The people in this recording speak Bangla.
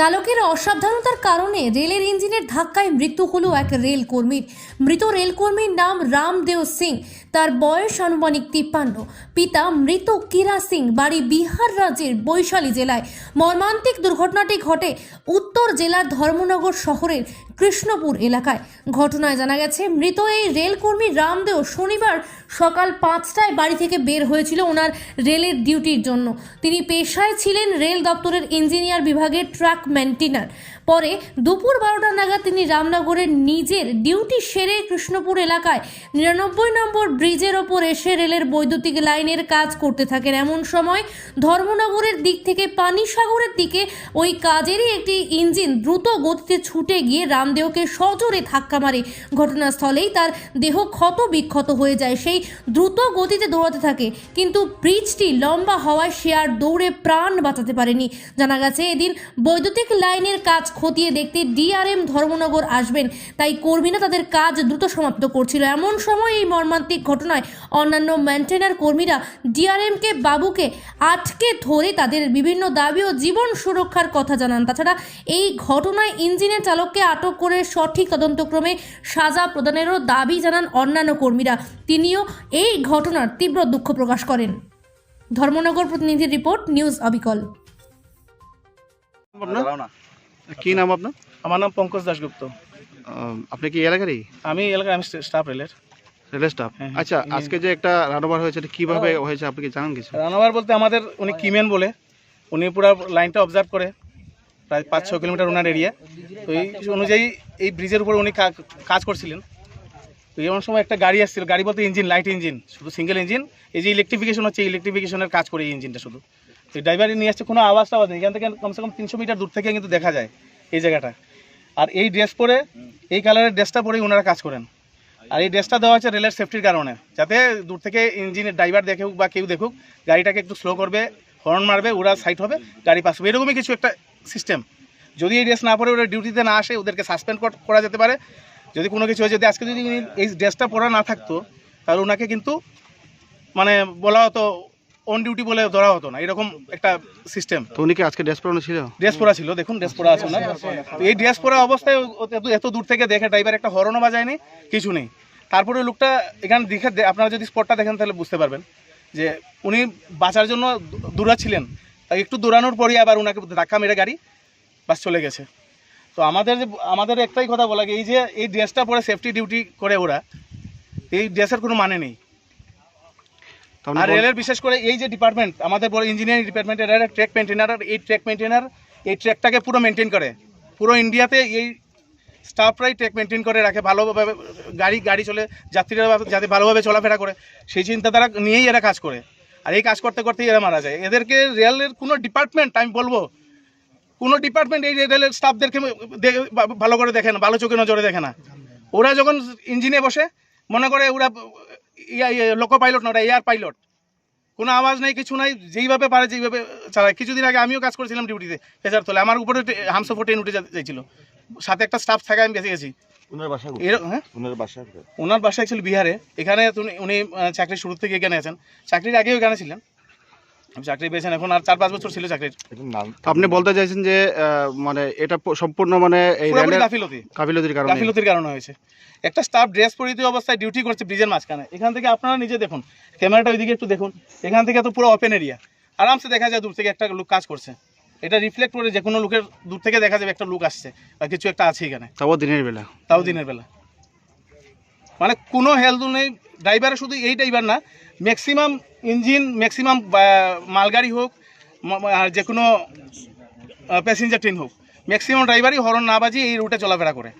চালকের অসাবধানতার কারণে রেলের ইঞ্জিনের ধাক্কায় মৃত্যু হলো এক রেল কর্মীর মৃত রেলকর্মীর নাম রামদেও সিং। তার বয়স আনুমানিক তিপ্পান্ন। পিতা মৃত কিরা সিং। বাড়ি বিহার রাজ্যের বৈশালী জেলায়। মর্মান্তিক দুর্ঘটনাটি ঘটে উত্তর জেলার ধর্মনগর শহরের কৃষ্ণপুর এলাকায়। ঘটনায় জানা গেছে, মৃত এই রেলকর্মী রামদেও শনিবার সকাল পাঁচটায় বাড়ি থেকে বের হয়েছিল ওনার রেলের ডিউটির জন্য। তিনি পেশায় ছিলেন রেল দপ্তরের ইঞ্জিনিয়ার বিভাগের ট্রাক মেনটেনার পরে দুপুর বারোটা নাগাদ তিনি রামনগরের নিজের ডিউটি সেরে কৃষ্ণপুর এলাকায় নিরানব্বই নম্বর ব্রিজের ওপর এসে রেলের বৈদ্যুতিক লাইনের কাজ করতে থাকেন। এমন সময় ধর্মনগরের দিক থেকে পানি পানিসাগরের দিকে ওই কাজেরই একটি ইঞ্জিন দ্রুত গতিতে ছুটে গিয়ে রামদেওকে সজোরে ধাক্কা মারে। ঘটনাস্থলেই তার দেহ ক্ষত বিক্ষত হয়ে যায়। সেই দ্রুত গতিতে দৌড়াতে থাকে। কিন্তু ব্রিজটি লম্বা হওয়ায় সে আর দৌড়ে প্রাণ বাঁচাতে পারেনি। জানা গেছে, এদিন বৈদ্যুতিক লাইনের কাজ খতিয়ে দেখতে ডিআরএম ধর্মনগর আসবেন। তাই কর্মীরা তাদের কাজ দ্রুত সমাপ্ত করছিল। এমন সময় এই মর্মান্তিক ঘটনায় অন্যান্য মেনটেনার কর্মীরা ডিআরএমকে, বাবুকে আটকে ধরে তাদের বিভিন্ন দাবি ও জীবন সুরক্ষার কথা জানান। তাছাড়া এই ঘটনায় ইঞ্জিনের চালককে আটক করে সঠিক তদন্তক্রমে সাজা প্রদানেরও দাবি জানান অন্যান্য কর্মীরা। তিনিও এই ঘটনার তীব্র দুঃখ প্রকাশ করেন। ধর্মনগর প্রতিনিধির রিপোর্ট, নিউজ অবিকল। কি নাম আপনার? আমার নাম পঙ্কজ দাশগুপ্ত। আপনি কি এলাকারই? আমি এলাকায় আমি স্টাফ রেলের। রেলের স্টাফ হ্যাঁ, আচ্ছা হ্যাঁ। আজকে যে একটা রানোবার হয়েছে এটা কীভাবে হয়েছে? আপনি কি জানেন কিছু? রানাবার বলতে আমাদের উনি কিমেন বলে। উনি পুরো লাইনটা অবজার্ভ করে প্রায় পাঁচ ছ কিলোমিটার ওনার এরিয়া তো এই অনুযায়ী এই ব্রিজের উপর উনি কাজ করছিলেন। তো এমন সময় একটা গাড়ি আসছিল। গাড়ি বলতে ইঞ্জিন লাইট ইঞ্জিন শুধু সিঙ্গেল ইঞ্জিন এই যে ইলেকট্রিফিকেশন হচ্ছে ইলেকট্রিফিকেশনের কাজ করে এই ইঞ্জিনটা শুধু। তো ড্রাইভারই নিয়ে আসছে কোনো আওয়াজ টাওয়াজ নেই। এখান থেকে কমসে কম তিনশো মিটার দূর থেকে কিন্তু দেখা যায় এই জায়গাটা। আর এই ড্রেস পরে এই কালারের ড্রেসটা পরেই ওনারা কাজ করেন। আর এই ড্রেসটা দেওয়া হচ্ছে রেলের সেফটির কারণে যাতে দূর থেকে ইঞ্জিনের ড্রাইভার দেখুক বা কেউ দেখুক গাড়িটাকে একটু স্লো করবে হর্ন মারবে ওরা সাইড হবে গাড়ি পাস হবে। এরকমই কিছু একটা সিস্টেম যদি এই ড্রেস না পরে ওরা ডিউটিতে না আসে ওদেরকে সাসপেন্ড করা যেতে পারে। যদি কোনো কিছু হয় যদি আজকে যদি এই ড্রেসটা পরা না থাকতো তাহলে ওনাকে কিন্তু মানে বলা হতো অন ডিউটি বলে ধরা হতো না। এরকম একটা সিস্টেম তো উনি কি আজকে ড্রেস পরানো ছিল? ড্রেস পরা ছিল দেখুন ড্রেস পরা আছে না? এই ড্রেস পরা অবস্থায় এত দূর থেকে দেখে ড্রাইভার একটা হরনও বাজায়নি কিছু নেই। তারপরে লোকটা এখানে দেখে আপনারা যদি স্পটটা দেখেন তাহলে বুঝতে পারবেন যে উনি বাঁচার জন্য দৌড়াচ্ছিলেন তাই একটু দৌড়ানোর পরই আবার ওনাকে ধাক্কা মেরে গাড়ি বাস চলে গেছে। তো আমাদের যে আমাদের একটাই কথা বলা এই যে এই ড্রেসটা পরে সেফটি ডিউটি করে ওরা এই ড্রেসের কোনো মানে নেই। আর রেলের বিশেষ করে এই যে ডিপার্টমেন্ট আমাদের বড় ইঞ্জিনিয়ারিং ডিপার্টমেন্টের এরা ট্র্যাক মেনটেনার এই ট্র্যাক মেনটেনার এই ট্র্যাকটাকে পুরো মেনটেন করে। পুরো ইন্ডিয়াতে এই স্টাফরাই ট্র্যাক মেনটেন করে রাখে ভালোভাবে গাড়ি গাড়ি চলে যাত্রীরা যাতে ভালোভাবে চলাফেরা করে সেই চিন্তাধারা নিয়েই এরা কাজ করে। আর এই কাজ করতে করতেই এরা মারা যায়। এদেরকে রেলের কোনো ডিপার্টমেন্ট আমি বলব কোনো ডিপার্টমেন্ট এই রেলের স্টাফদেরকে ভালো করে দেখে না ভালো চোখে নজরে দেখে না। ওরা যখন ইঞ্জিনে বসে মনে করে ওরা লোকো পাইলট না ওটা এয়ার পাইলট কোনো আওয়াজ নেই কিছু নাই যেইভাবে পারে যেইভাবে চালায়। কিছুদিন আগে আমিও কাজ করেছিলাম ডিউটিতে ফেজার তোলে। আমার উপরে হামসো ট্রেন উঠে যাইছিল। সাথে একটা স্টাফ থাকে আমি বেঁচে গেছি। ওনার বাসা ছিল হ্যাঁ? অ্যাকচুয়ালি বিহারে। এখানে উনি- উনি আহ, চাকরি শুরু থেকে এখানে আছেন। চাকরির আগেও এখানে ছিলেন। চাকরি পেয়েছেন এখন আর চার পাঁচ বছর ছিল চাকরির। আপনি বলতে চাইছেন যে মানে এটা সম্পূর্ণ মানে এই গাফিলতি। কাবিলতির কারণে। গাফিলতির কারণে হয়েছে। একটা স্টাফ ড্রেস পরিহিত অবস্থায় ডিউটি করছে ব্রিজের মাঝখানে। এখান থেকে আপনারা নিজে দেখুন। ক্যামেরাটা ওইদিকে একটু দেখুন। এখান থেকে তো পুরো ওপেন এরিয়া আরামসে দেখা যায় দূর থেকে একটা লোক কাজ করছে। এটা রিফ্লেক্ট করে যে কোনো লোকের দূর থেকে দেখা যাবে একটা লোক আসছে। বা কিছু একটা আছে এখানে। তাও দিনের বেলা। তাও দিনের বেলা। মানে কোনো হেলদু নেই ড্রাইভার শুধু এই ড্রাইভার না ম্যাক্সিমাম ইঞ্জিন ম্যাক্সিমাম মালগাড়ি হোক আর যে কোনো প্যাসেঞ্জার ট্রেন হোক ম্যাক্সিমাম ড্রাইভারই হরন না বাজিয়ে এই রুটে চলাফেরা করে।